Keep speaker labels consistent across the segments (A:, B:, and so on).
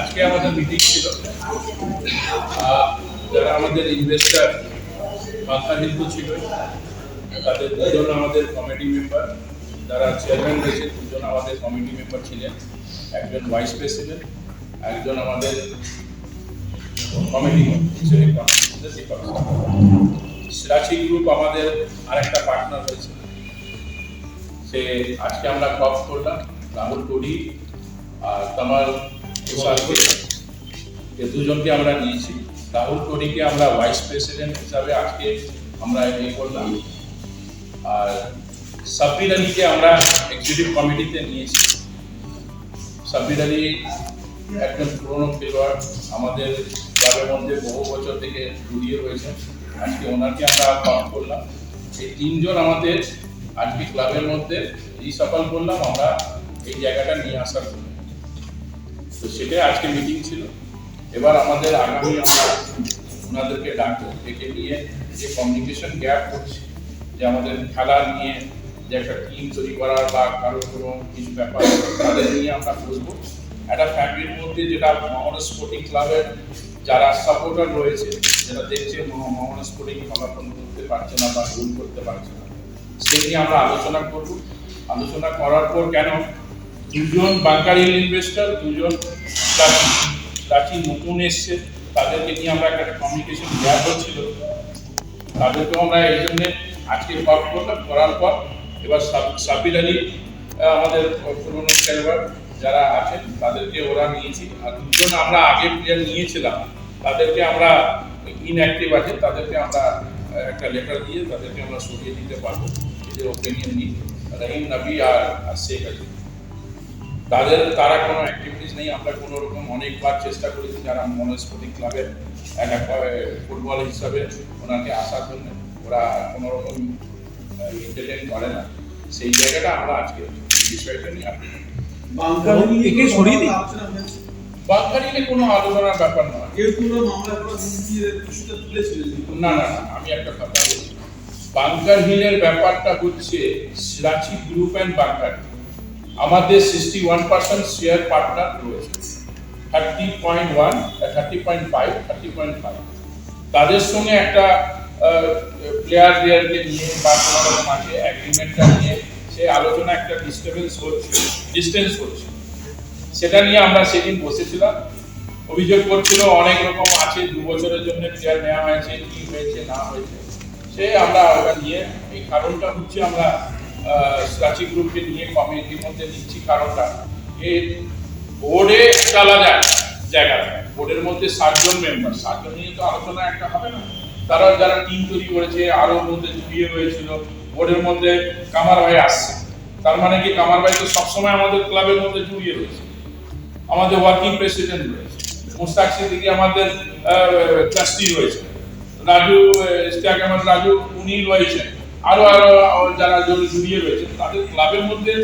A: আজকে আমাদের মিটিং ছিল। যারা আমাদের ইনভেস্টার হিন্দু ছিল, তাদের দুজন আমাদের কমিটি মেম্বার যারা চেয়ারম্যান রয়েছে, দুজন আমাদের কমিটি মেম্বার ছিলেন। একজন ভাইস প্রেসিডেন্ট একজন আমাদের কমিটি সিরাচি গ্রুপ আমাদের আরেকটা পার্টনার হয়েছে সে, আজকে আমরা কপ করলাম রাহুল কোডি আর তামাল তুষারকে এই দুজনকে আমরা নিয়েছি। রাহুল কোডিকে আমরা ভাইস প্রেসিডেন্ট হিসাবে আজকে আমরা ইয়ে করলাম। আর সাব্বির আলীকে আমরা এক্সিকিউটিভ কমিটিতে নিয়েছি। সাব্বির আলী একজন পুরনো খেলোয়াড়, আমাদের ক্লাবের মধ্যে বহু বছর থেকে জড়িয়ে রয়েছে আজকে ওনাকে আমরা কম করলাম। এই তিনজন আমাদের আজকে ক্লাবের মধ্যে এই সফল করলাম, আমরা এই জায়গাটা নিয়ে আসার জন্য। তো সেটাই আজকে মিটিং ছিল। এবার আমাদের আগামী আমরা ওনাদেরকে ডাকবো, ডেকে নিয়ে যে কমিউনিকেশন গ্যাপ করছে যে আমাদের খেলা নিয়ে যে একটা টিম তৈরি করার বা কোনো কিছু ব্যাপার তাদের নিয়ে আমরা বসবো একটা ফ্যামিলির মধ্যে যেটা মোহামেডান স্পোর্টিং ক্লাবের যারা সাপোর্টার রয়েছে, যারা দেখছে মহ- মোহামেডান স্পোর্টিং ফলাফল করতে পারছে না বা গোল করতে পারছে না, সেই নিয়ে আমরা আলোচনা করব। আলোচনা করার পর কেন দুজন বাংকারি ইনভেস্টর দুজন প্রাচীন নতুন এসছে, তাদেরকে নিয়ে আমরা একটা কমিউনিকেশন গ্যাপ হচ্ছিল তাদেরকেও আমরা এই জন্য আজকে কল করলাম। করার পর এবার সাব- সাব্বির আলী আমাদের পুরনো খেলোয়াড় যারা আছেন, তাদেরকে ওরা নিয়েছি। আর দুজন আমরা আগে প্লেয়ার নিয়েছিলাম। তাদেরকে আমরা ইনঅ্যাক্টিভ আছে, তাদেরকে আমরা একটা লেটার দিয়ে তাদেরকে আমরা সরিয়ে দিতে পারব। এদের ওপিনিয়ন নিই রহিম নবী আর শেখ আলী। তাদের তারা কোনো অ্যাক্টিভিটিস নেই। আমরা কোনো রকম অনেকবার চেষ্টা করেছি যারা মনস্পতি ক্লাবের একটা ফুটবল হিসাবে ওনাকে আসার জন্য। ওরা কোনো রকম এন্টারটেন করে না। সেই জায়গাটা আমরা আজকে বিষয়টা নিয়ে
B: কোনো
A: কোনো আলোচনার ব্যাপার নয়।
B: কেউ কোনো মামলা করা ইস্যুটা তুলেছিলেন?
A: না না না আমি একটা কথা বলছি। বাংকার হিলের ব্যাপারটা হচ্ছে সিরাচি গ্রুপ অ্যান্ড বাংকার আমাদের sixty one percent share partner রয়েছে। Thirty point one thirty point five thirty point five তাদের সঙ্গে একটা প্লেয়ারদেরকে নিয়ে বা অ্যাগ্রিমেন্টটা নিয়ে সে আলোচনা একটা ডিস্টার্বেন্স হচ্ছে ডিস্টেন্স হচ্ছে সেটা নিয়ে আমরা সেদিন বসেছিলাম। অভিযোগ করছিল অনেক রকম আছে, দু বছরের জন্য প্লেয়ার নেওয়া হয়েছে, কি হয়েছে, না হয়েছে। সে আমরা ওটা নিয়ে এই কারণটা হচ্ছে আমরা স্ট্রাচি গ্রুপকে নিয়ে কমিটির মধ্যে নিচ্ছি কারণটা এই বোর্ডে একটা আলাদা জায়গা বোর্ডের মধ্যে সাতজন মেম্বার সাতজন নিয়ে তো আলোচনা একটা হবে না। তারা যারা টিম তৈরি করেছে আরও মধ্যে জড়িয়ে হয়েছিল বোর্ডের মধ্যে কামার ভাই আসছে। তার মানে কি, কামার ভাই তো সবসময় আমাদের ক্লাবের মধ্যে জড়িয়ে রয়েছে। আমাদের ওয়ার্কিং প্রেসিডেন্ট রয়েছে। মুস্তাক সিদ্দিকি আমাদের ট্রাস্টি রয়েছে। রাজু ইশতিয়াক আহমদ রাজু উনি রয়েছেন। আরও আরও আরও যারা জড়ি- জড়িয়ে রয়েছে তাদের ক্লাবের মধ্যে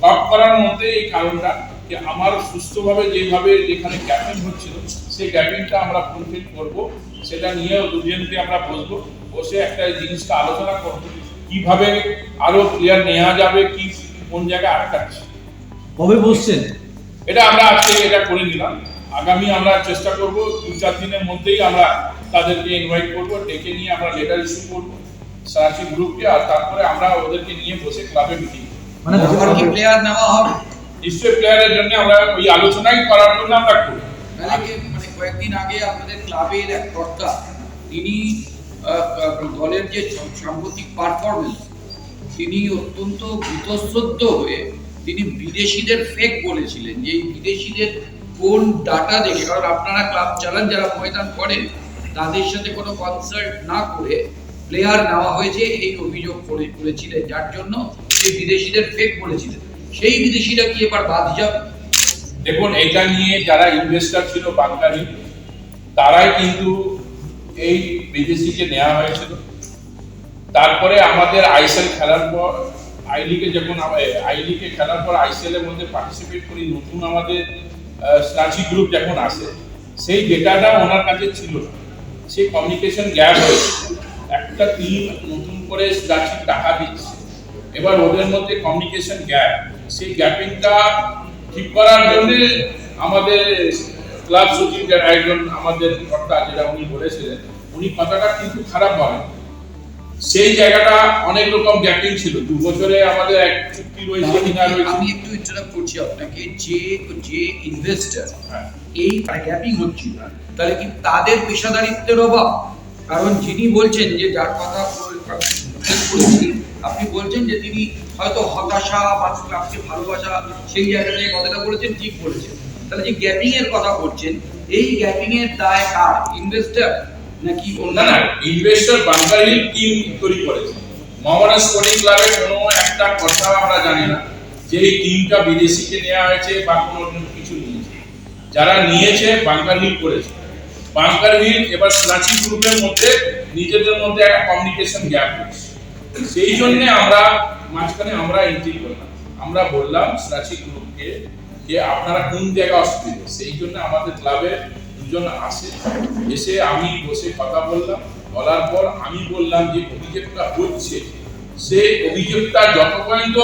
A: ভাগ করার মধ্যে এই কারণটা যে আমার সুস্থভাবে যেভাবে যেখানে গ্যাপিং হচ্ছিল সেই গ্যাপিংটা আমরা ফুলফিল করব সেটা নিয়েও দুজনকে আমরা বসবো বসে একটা জিনিসটা আলোচনা করব কীভাবে আরও প্লেয়ার নেওয়া যাবে কি কোন জায়গায় আটকাচ্ছে।
C: কবে বসছেন?
A: এটা আমরা আজকে এটা করে নিলাম। আগামী আমরা চেষ্টা করব দু চার দিনের মধ্যেই আমরা তাদেরকে ইনভাইট করব ডেকে নিয়ে আমরা লেটার ইস্যু করব। সারাচি গ্রুপকে আর তারপরে আমরা ওদেরকে নিয়ে বসে ক্লাবে মিটিং
C: মানে
D: কি প্লেয়ার নেওয়া হবে?
A: নিশ্চয়ই প্লেয়ারের জন্য আমরা ওই আলোচনাই করার জন্য আমরা করি।
D: কি মানে কয়েকদিন আগে আপনাদের ক্লাবের এক কর্তা তিনি দলের যে সাম্প্রতিক পারফরমেন্স তিনি অত্যন্ত ভীতশ্রদ্ধ হয়ে তিনি বিদেশিদের ফেক বলেছিলেন যে এই বিদেশিদের কোন ডাটা দেখে। কারণ আপনারা ক্লাব চালান যারা ময়দান করেন তাদের সাথে কোনো কনসাল্ট না করে প্লেয়ার নেওয়া হয়েছে, এই অভিযোগ করে করেছিলেন যার জন্য সেই বিদেশিদের ফেক বলেছিলেন সেই বিদেশিরা কি এবার বাদ যাবে?
A: দেখুন, এটা নিয়ে যারা ইনভেস্টর ছিল বাংলাদেশ তারাই কিন্তু এই বিদেশিকে নেওয়া হয়েছিল। তারপরে আমাদের আইসেল খেলার পর আই লিগে যখন আই লিগে খেলার পর আইসিএল এর মধ্যে পার্টিসিপেট করি, নতুন আমাদের স্ট্রাচি গ্রুপ যখন আসে, সেই ডেটাটা ওনার কাছে ছিল সেই কমিউনিকেশন গ্যাপ হয়েছে। একটা টিম নতুন করে স্ট্রাচি টাকা দিচ্ছে। এবার ওদের মধ্যে কমিউনিকেশন গ্যাপ সেই গ্যাপিংটা ঠিক করার জন্য আমাদের ক্লাব সচিব যারা একজন আমাদের কর্তা যেটা উনি বলেছিলেন উনি কথাটা কিন্তু খারাপ বলেন সেই জায়গাটা অনেক রকম গ্যাপিং ছিল। দু বছরে আমাদের এক চুক্তি রয়েছে
D: আমি একটু ইন্টারাপ্ট করছি আপনাকে। যে যে ইনভেস্টর
A: হ্যাঁ।
D: এই গ্যাপিং হচ্ছিল তাহলে কি তাদের পেশাদারিত্বের অভাব? কারণ যিনি বলছেন যে যার কথা বল- করেছি আপনি বলছেন যে তিনি হয়তো হতাশা বা ক্লাবকে ভালোবাসা, সেই জায়গা থেকে কথাটা বলেছেন, ঠিক বলেছেন। তাহলে যে গ্যাপিং এর কথা বলছেন, এই গ্যাপিং এর দায় কার? ইনভেস্টর নাকি
A: না ইনভেস্টর বাংকার টিম তৈরি করেছে মোহামেডান স্পোর্টিং ক্লাবের কোনো একটা কথা আমরা জানি না। যে এই টিমটা বিদেশিকে নেওয়া হয়েছে বা কোনো কিছু নিয়েছে। যারা নিয়েছে হিল করেছে। বাংকার হিল এবার স্নাচি গ্রুপের মধ্যে নিজেদের মধ্যে একটা কমিউনিকেশন গ্যাপ সেই জন্য আমরা মাঝখানে আমরা এন্ট্রি করলাম। আমরা বললাম, স্নাচি গ্রুপকে যে আপনারা কোন জায়গায় অসুবিধে? সেই জন্য আমাদের ক্লাবে দুজন আসে। এসে আমি বসে কথা বললাম। বলার পর আমি বললাম যে অভিযোগটা হচ্ছে সেই অভিযোগটা যত পর্যন্ত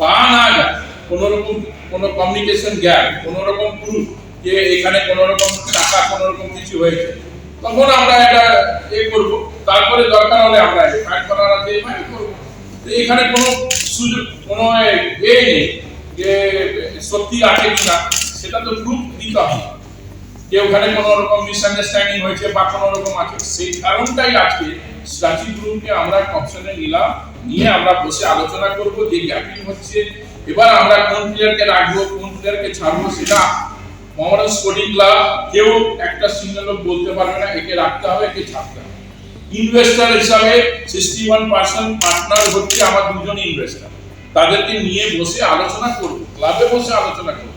A: পাওয়া না যায় কোনো রকম কোনো কমিউনিকেশন গ্যাপ কোনো রকম প্রুফ যে এখানে কোনো রকম টাকা কোনো রকম কিছু হয়েছে, তখন আমরা এটা এ করব। তারপরে দরকার হলে আমরা ফাইট করার আছে ফাইট করব। এখানে কোনো সুযোগ, কোনো এ নেই যে সত্যি আছে কিনা, সেটা তো প্রুফ দিতে হবে। যে ওখানে কোনো রকম মিসআন্ডারস্ট্যান্ডিং হয়েছে বা কোনো রকম আছে, সেই কারণটাই আজকে স্ট্রাচি গ্রুপকে আমরা অপশনে নিলাম, নিয়ে আমরা বসে আলোচনা করব, যে গ্যাপিং হচ্ছে, এবার আমরা কোন প্লেয়ারকে রাখব, কোন প্লেয়ারকে ছাড়বো, সেটা মোহামেডান স্পোর্টিং ক্লাব কেউ একটা সিঙ্গেল লোক বলতে পারবে না, একে রাখতে হবে, একে ছাড়তে হবে। ইনভেস্টর হিসাবে সিক্সটি ওয়ান পার্সেন্ট পার্টনার হচ্ছে আমার দুজন ইনভেস্টর তাদেরকে নিয়ে বসে আলোচনা করব ক্লাবে বসে আলোচনা করব।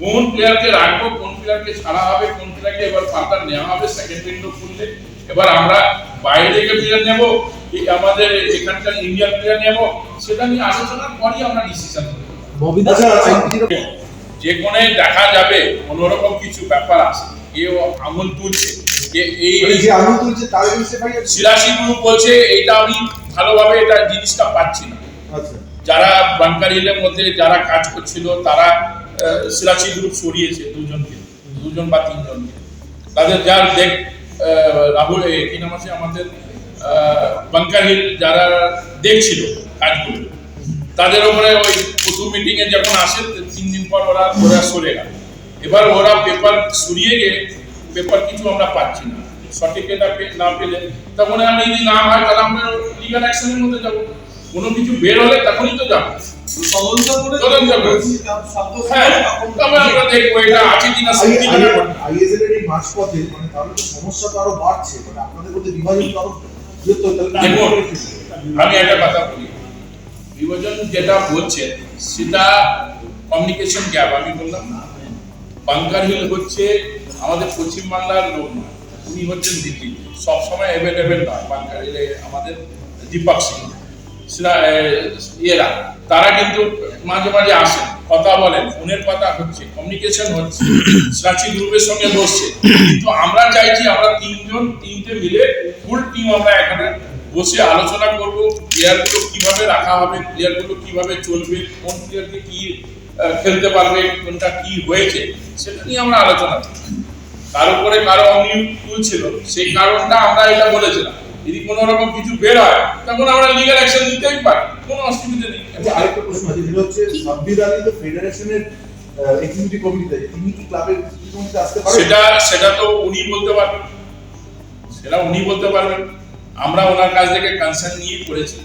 A: কোন প্লেয়ারকে রাখব, কোন প্লেয়ারকে ছাড়া হবে, কোন প্লেয়ারকে এবার পার্টনার নেওয়া হবে সেকেন্ড উইন্ডো খুললে। এবার আমরা বাইরে থেকে প্লেয়ার নেব আমাদের এখানকার ইন্ডিয়ান প্লেয়ার নেব, সেটা নিয়ে আলোচনার পরই আমরা ডিসিশন করব
C: ববিদা
A: যে কোনো দেখা যাবে কোনোরকম কিছু ব্যাপার আছে। কেউ আঙুল তুলছে যে এই
C: যে আঙুল তুলছে তার এগেইনস্টে ভাই
A: গ্রুপ বলছে এটা আমি ভালোভাবে এটা জিনিসটা পাচ্ছি না।
C: আচ্ছা।
A: যারা মধ্যে যারা কাজ করছিল তারা সিরাশি গ্রুপ সরিয়েছে দুজনকে দুজন বা তিনজনকে। তাদের যার দেখ রাহুল এ, কি নাম আছে আমাদের হিল যারা দেখছিল কাজগুলো তাদের ওপরে ওই প্রথম মিটিং এ যখন আসে পর ওরা ওরা সরে গেল এবার ওরা পেপার সরিয়ে গিয়ে পেপার কিছু আমরা পাচ্ছি না। সঠিক এটা না পেলে তখন আমি যদি না হয় তাহলে আমরা লিগাল অ্যাকশনের মধ্যে যাব। কোনো কিছু বের হলে তখনই তো যাব। হ্যাঁ
B: তখন
A: তবে আমরা দেখব এটা আছে কিনা সত্যি কিনা।
C: আইএসএল এর এই মাঝপথে মানে তাহলে সমস্যা তো আরও বাড়ছে মানে আপনাদের মধ্যে বিভাজন তো আরও বৃহত্তর তাহলে
A: দেখুন আমি একটা কথা বলি। বিভাজন যেটা বলছে সেটা কমিউনিকেশন গ্যাপ আমি বললাম না। বাংকার হিল হচ্ছে আমাদের পশ্চিমবাংলার লোক না, উনি হচ্ছেন দিল্লি। সবসময় অ্যাভেলেবেল নয় বাংকার হিলে আমাদের দীপক সিং ইয়েরা, তারা কিন্তু মাঝে মাঝে আসেন কথা বলেন, ফোনের কথা হচ্ছে কমিউনিকেশন হচ্ছে সাচি গ্রুপের সঙ্গে বসছে। কিন্তু আমরা চাইছি আমরা তিনজন, তিনটে মিলে ফুল টিম আমরা এখানে বসে আলোচনা করব প্লেয়ারগুলো কীভাবে রাখা হবে প্লেয়ারগুলো কীভাবে চলবে, কোন প্লেয়ারকে কি খেলতে পারবে কোনটা কি হয়েছে সেটা নিয়ে আমরা আলোচনা করব। তার উপরে কারও অনিয়ম তুলছিল সেই কারণটা আমরা এটা বলেছিলাম। যদি কোনো রকম কিছু বের হয় তখন আমরা লিগাল অ্যাকশন নিতেই পারি কোনো অসুবিধা নেই।
C: আচ্ছা, আরেকটা প্রশ্ন আছে যেটা হচ্ছে সাব্বির আলী তো ফেডারেশনের এক্সিকিউটিভ কমিটিতে তিনি কি ক্লাবের কমিটিতে আসতে পারেন?
A: সেটা সেটা তো উনি বলতে পারবেন। সেটা উনি বলতে পারবেন। আমরা ওনার কাছ থেকে কনসার্ন নিয়ে করেছি।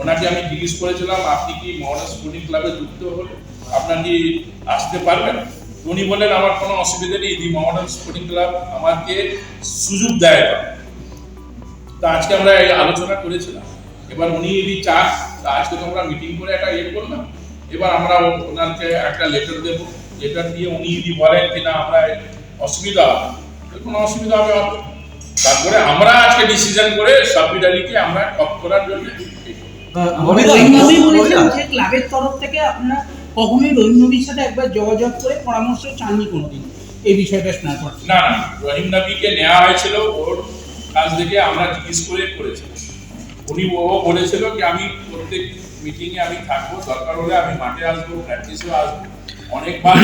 A: ওনাকে আমি জিজ্ঞেস করেছিলাম আপনি কি মহারাজ স্পোর্টিং ক্লাবে যুক্ত হলে আপনার কি আসতে পারবেন? উনি বললেন আমার কোনো অসুবিধা নেই দি মহারাজ স্পোর্টিং ক্লাব আমাকে সুযোগ দেয় না। তা আজকে আমরা এই আলোচনা করেছিলাম। এবার উনি যদি চান তা আজকে তো আমরা মিটিং করে একটা ইয়ে করলাম। এবার আমরা ওনাকে একটা লেটার দেব। লেটার দিয়ে উনি যদি বলেন কি না আমরা অসুবিধা হবে। কোনো অসুবিধা হবে হবে। তারপরে আমরা আজকে ডিসিশন করে সাব্বির আলীকে আমরা টপ করার জন্য
E: ক্লাবের তরফ থেকে আপনার কখনোই রহিমনবীর সাথে একবার যোগাযোগ করে পরামর্শ চাননি কোনোদিন। এই বিষয়টা শোনার পর
A: না রহিম নবীকে নেওয়া হয়েছিল ওর কাছ থেকে আমরা জিজ্ঞেস করে করেছি। উনি ও বলেছিল কি, আমি প্রত্যেক মিটিংয়ে আমি থাকব, দরকার হলে আমি মাঠে আসব প্র্যাকটিসেও আসব। অনেকবার।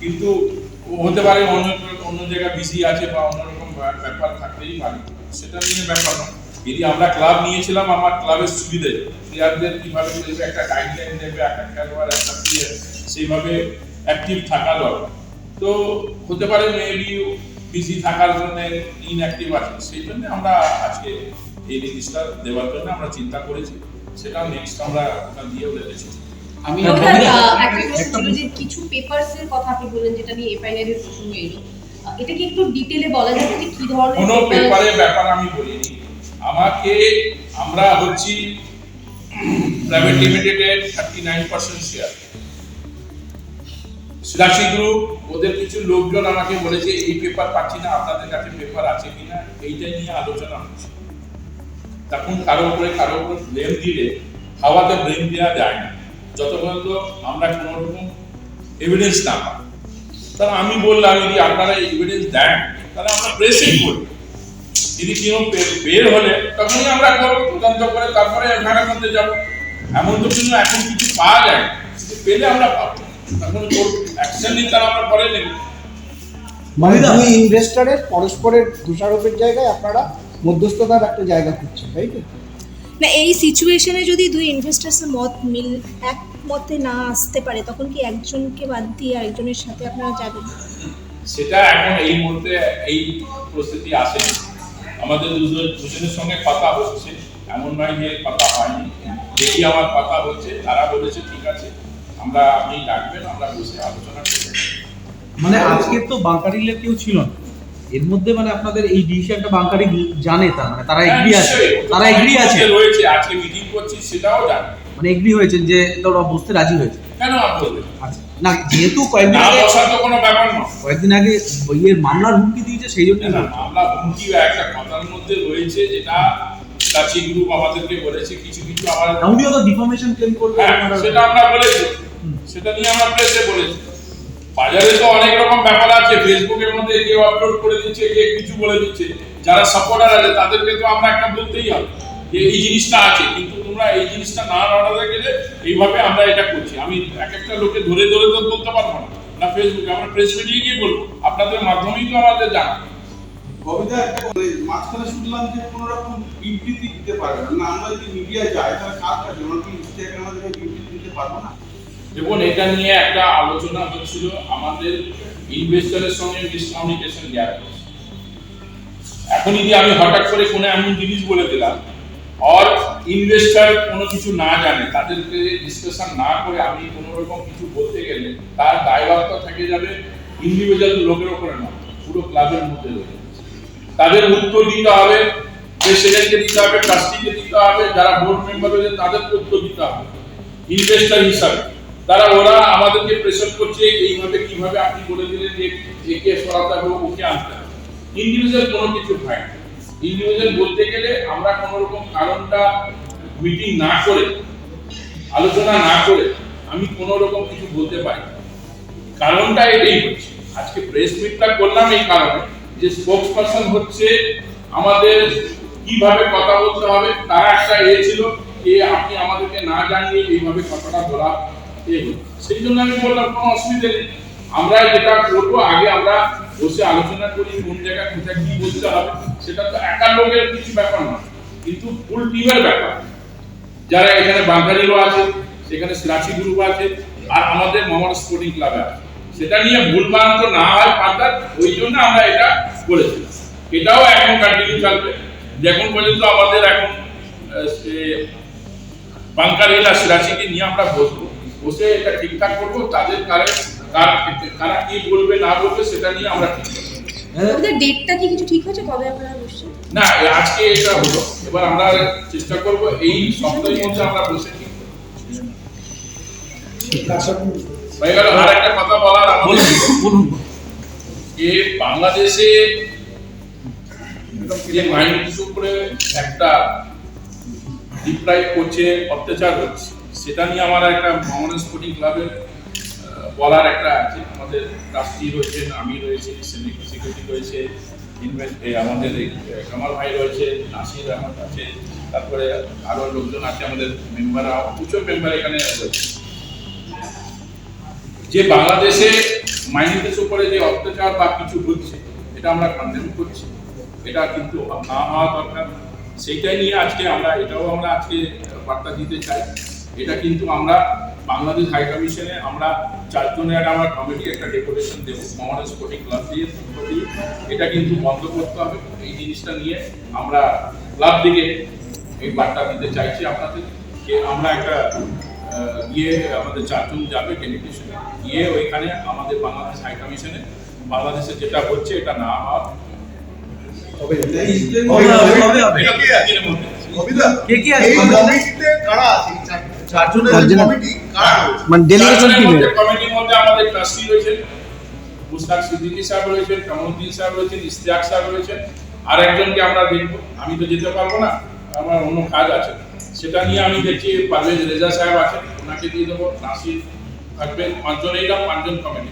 A: কিন্তু হতে পারে অন্য অন্য জায়গায় বিজি আছে বা অন্যরকম ব্যাপার থাকতেই পারে। সেটা নিয়ে ব্যাপার না যদি আমরা ক্লাব নিয়েছিলাম আমার ক্লাবের সুবিধে। প্লেয়ারদের কীভাবে খেলবে একটা গাইডলাইন দেবে একটা খেলোয়াড় একটা প্লেয়ার সেইভাবে অ্যাক্টিভ থাকা দরকার। তো হতে পারে মেবি বিজি থাকার জন্য ইনঅ্যাক্টিভ আছে সেই জন্য আমরা আজকে এই জিনিসটা দেওয়ার জন্য আমরা চিন্তা করেছি। সেটা নেক্সট আমরা ওটা দিয়েও রেখেছি
D: আমি
F: কিছু পেপারস এর কথা আপনি বললেন যেটা নিয়ে এফআইআর এর প্রসঙ্গ এলো। এটা কি একটু ডিটেলে বলা যাবে যে কি ধরনের
A: কোনো পেপারের ব্যাপার আমি বলিনি। আমাকে আমরা হচ্ছি প্রাইভেট লিমিটেডের থার্টি নাইন পার্সেন্ট শেয়ার সিরাশি গ্রুপ ওদের কিছু লোকজন আমাকে বলেছে, এই পেপার পাচ্ছি না, আপনাদের কাছে পেপার আছে কিনা? এইটা নিয়ে আলোচনা হচ্ছে। তখন কারও উপরে কারও উপর ব্লেম দিলে হাওয়াতে ব্লেম দেওয়া যায় না। যত পর্যন্ত আমরা কোনো রকম এভিডেন্স না পাই। তাহলে আমি বললাম, যদি আপনারা এভিডেন্স দেন, তাহলে আমরা প্রেসিং করি যদি কেউ বের হলে তখনই আমরা করব তদন্ত করে তারপরে এফআইআর করতে যাব। এমন তো কিন্তু এখন কিছু পাওয়া যায় না। পেলে আমরা পাবো। তখন অ্যাকশন নিতে আমরা পরে নেব।
G: মানে দুই ইনভেস্টরের পরস্পরের দোষারোপের জায়গায় আপনারা মধ্যস্থতার একটা জায়গা খুঁজছেন তাই তো?
H: না এই সিচুয়েশনে যদি দুই ইনভেস্টার্সের মত মিল এক মতে না আসতে পারে তখন কি একজনকে বাদ দিয়ে আরেকজনের সাথে আপনারা যাবেন?
A: সেটা এখন এই মুহূর্তে এই পরিস্থিতি আসে আমাদের দুজন দুজনের সঙ্গে কথা হচ্ছে এমন নয় যে কথা হয়নি। যেই আমার কথা হচ্ছে তারা বলেছে ঠিক আছে আমরা আপনি ডাকবেন আমরা বসে আলোচনা করব।
B: মানে আজকে তো বাংকারিলে কেউ ছিল না। এর মধ্যে মানে আপনাদের এই ডিসিশনটা বাংকারি জানে তার মানে তারা এগ্রি আছে।
A: হ্যাঁ,
B: তারা এগ্রি আছে।
A: রয়েছে আজকে মিটিং করছি সেটাও জানি।
B: মানে এগ্রি হয়েছে যে ওরা বসতে রাজি হয়েছে।
A: কেন আপনি
B: আচ্ছা। না যেহেতু কয়েকদিন
A: না
B: আগে
A: তো কোনো ব্যাপার নয়
B: কয়েকদিন আগে ইয়ের মামলার হুমকি দিয়েছে সেই
A: না,
B: বলছি।
A: মামলা হুমকি একটা কথার মধ্যে রয়েছে যেটা কাছি গ্রুপ আমাদেরকে বলেছে কিছু কিছু আমার
B: না, উনিও তো ডিফরমেশন ক্লেম করবে
A: হ্যাঁ, সেটা আমরা বলেছি। সেটা নিয়ে আমরা প্রেসে বলেছি। বাজারে তো অনেক রকম ব্যাপার আছে ফেসবুকের মধ্যে কেউ আপলোড করে দিচ্ছে কে কিছু বলে দিচ্ছে। যারা সাপোর্টার আছে তাদেরকে তো আমরা একটা বলতেই হবে যে এই জিনিসটা আছে কিন্তু তোমরা এই জিনিসটা না লড়াতে গেলে এইভাবে আমরা এটা করছি। আমি এক একটা লোকে ধরে ধরে তো বলতে পারব না। না ফেসবুকে আমরা প্রেস মিডিয়ে গিয়ে বলব। আপনাদের মাধ্যমেই তো আমাদের জানা।
I: কবিতা একটা মাঝখানে শুনলাম যে কোনো রকম বিবৃতি দিতে পারবে না। আমরা যদি মিডিয়া যাই তাহলে কাজ কাছে? আমরা কি আমাদের বিবৃতি দিতে পারব না?
A: দেখুন এটা নিয়ে একটা আলোচনা হচ্ছিল। আমাদের ইনভেস্টরের সঙ্গে মিসকমিউনিকেশন গ্যাপ এখন যদি আমি হঠাৎ করে কোনো এমন জিনিস বলে দিলাম। আর ইনভেস্টর কোনো কিছু না জানে, তাদেরকে ডিসকাশন না করে আমি কোনো রকম কিছু বলতে গেলে তার দায়ভারটা থেকে যাবে ইন্ডিভিজুয়াল লোকের ওপরে না, পুরো ক্লাবের মধ্যে রয়ে যাবে। তাদের উত্তর দিতে হবে প্রেসিডেন্টকে দিতে হবে ট্রাস্টিকে দিতে হবে, যারা বোর্ড মেম্বার রয়েছে তাদেরকে উত্তর দিতে হবে ইনভেস্টর হিসাবে। তারা ওরা আমাদেরকে প্রেশার করছে এইভাবে কীভাবে আপনি বলে দিলেন যে একে সরাতে হবে, ওকে আনতে হবে। ইন্ডিভিজুয়াল কোনো কিছু হয় না। ইন্ডিভিজুয়াল বলতে গেলে আমরা কোনো রকম কারণটা মিটিং না করে, আলোচনা না করে আমি কোনো রকম কিছু বলতে পারি কারণটা এটাই হচ্ছে। আজকে প্রেস মিটটা করলাম এই কারণে যে স্পোক্স পারসন হচ্ছে আমাদের কীভাবে কথা বলতে হবে, তারা একটা এ ছিল যে আপনি আমাদেরকে না জানিয়ে এইভাবে কথাটা বলা সেই জন্য আমি বললাম, কোনো অসুবিধা নেই। আমরা যেটা করব, আগে আমরা বসে আলোচনা করি, কোন জায়গায় কোথায় কি বলতে হবে, সেটা তো একা লোকের কিছু ব্যাপার নয়, কিন্তু ফুল টিমের ব্যাপার। যারা এখানে বাঙ্গালিরও আছে, সেখানে সিরাচি গ্রুপ আছে, আর আমাদের মোহাম্মদ স্পোর্টিং ক্লাবে আছে। সেটা নিয়ে ভুল ভ্রান্ত না হয় পাতার, ওই জন্য আমরা এটা করেছিলাম এটাও এখন কন্টিনিউ চলবে। যখন পর্যন্ত আমাদের এখন বাঙ্কারিল আর সিরাচিকে নিয়ে আমরা বসবো, বসে এটা ঠিকঠাক করব, তাদের কারে কার কারা কি বলবে না বলবে সেটা নিয়ে আমরা ঠিক
F: ওদের ডেটটা কি কিছু ঠিক হয়েছে কবে আপনারা বসছেন?
A: না আজকে এটা হলো। এবার আমরা চেষ্টা করব এই সপ্তাহের মধ্যে আমরা বসে ঠিক। হয়ে গেল আর একটা কথা বলার
B: বলুন
A: যে বাংলাদেশে যে মাইনরিটির উপরে একটা ডিপ্রাইভ করছে অত্যাচার হচ্ছে। সেটা নিয়ে আমার একটা স্পোর্টিং ক্লাবের বলার একটা আছে আমাদের ট্রাস্টি রয়েছেন আমি রয়েছি সিকিউরিটি রয়েছে ইনভেস্ট আমাদের কামাল ভাই রয়েছে, নাসির আহমদ আছে, তারপরে আরও লোকজন আছে আমাদের মেম্বাররা, প্রচুর মেম্বার এখানে রয়েছে যে বাংলাদেশে মাইনরিটিস উপরে যে অত্যাচার বা কিছু হচ্ছে, এটা আমরা কন্ডেম করছি। এটা কিন্তু না হওয়া দরকার। সেইটাই নিয়ে আজকে আমরা, এটাও আমরা আজকে বার্তা দিতে চাই। এটা কিন্তু আমরা বাংলাদেশ হাই কমিশনে আমরা চারজনের আমরা কমিটি একটা ডেকোরেশন দেবো। মহারাজ স্পোর্টিং ক্লাব দিয়ে দিয়ে। এটা কিন্তু বন্ধ করতে হবে। এই জিনিসটা নিয়ে আমরা ক্লাব দিকে এই বার্তা দিতে চাইছি আপনাদের যে আমরা একটা গিয়ে আমাদের চারজন যাবে ডেলিগেশনে গিয়ে ওইখানে আমাদের বাংলাদেশ হাই কমিশনে বাংলাদেশে যেটা হচ্ছে এটা না হওয়ার
B: কে কে আছে?
G: মানে ডেলিগেশন টিমের
A: কমিটির মধ্যে আমাদের ট্রাস্টি রয়েছেন মুস্তাক সিদ্দিকী সাহেব রয়েছেন কামরুদ্দিন সাহেব রয়েছেন ইস্তিয়াক সাহেব রয়েছেন। আর একজনকে আমরা দেখব। আমি তো যেতে পারব না আমার অন্য কাজ আছে। সেটা নিয়ে আমি দেখছি পারভেজ রেজা সাহেব আছেন ওনাকে দিয়ে দেবো। নাসির থাকবেন পাঁচজন এইটা পাঁচজন কমিটি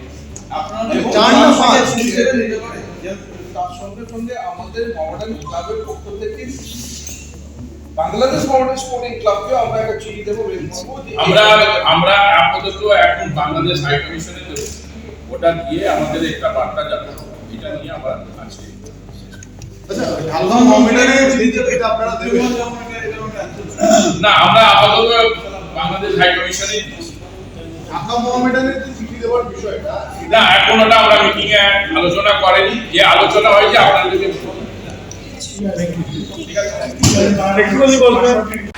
I: তার সঙ্গে সঙ্গে আমাদের মডার্ন ক্লাবের পক্ষ থেকে বাংলাদেশ মডার্ন স্পোর্টিং ক্লাবকেও আমরা একটা চিঠি দেবো
A: আমরা আমরা আপাতত এখন বাংলাদেশ হাই কমিশনে দেবো ওটা দিয়ে আমাদের একটা বার্তা যাবে এটা নিয়ে আমরা আজকে
C: আচ্ছা
I: একটা answer।
A: না আমরা আপাতত বাংলাদেশ হাই কমিশনে না এখন ওটা আমরা মিটিং এ আলোচনা করেনি। যে আলোচনা হয়েছে আপনাদেরকে
C: टेक्निकली बोल रहे हैं